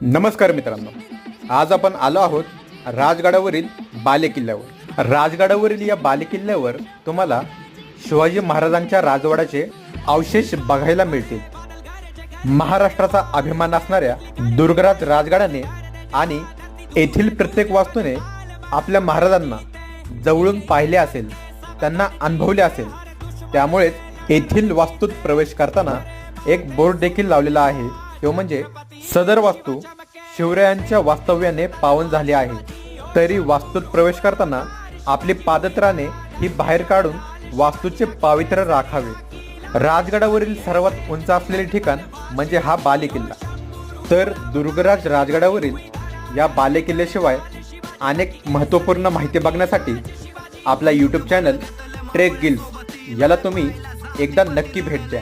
नमस्कार मित्रांनो. आज आपण आलो आहोत राजगडावरील बालेकिल्ल्यावर. राजगडावरील या बालेकिल्ल्यावर तुम्हाला शिवाजी महाराजांच्या राजवाड्याचे अवशेष बघायला मिळतील. महाराष्ट्राचा अभिमान असणाऱ्या दुर्गराज राजगडाने आणि येथील प्रत्येक वास्तूने आपल्या महाराजांना जवळून पाहिले असेल त्यांना अनुभवले असेल. त्यामुळेच येथील वास्तूत प्रवेश करताना एक बोर्ड देखील लावलेला आहे. तो म्हणजे सदर वास्तू शिवरायांच्या वास्तव्याने पावन झाली आहे. तरी वास्तूत प्रवेश करताना आपली पादत्राणे ही बाहेर काढून वास्तूचे पावित्र्य राखावे. राजगडावरील सर्वात उंच असलेले ठिकाण म्हणजे हा बालेकिल्ला. तर दुर्गराज राजगडावरील या बालेकिल्ल्याशिवाय अनेक महत्त्वपूर्ण माहिती बघण्यासाठी आपला यूट्यूब चॅनल ट्रेक गिल्स याला तुम्ही एकदा नक्की भेट द्या.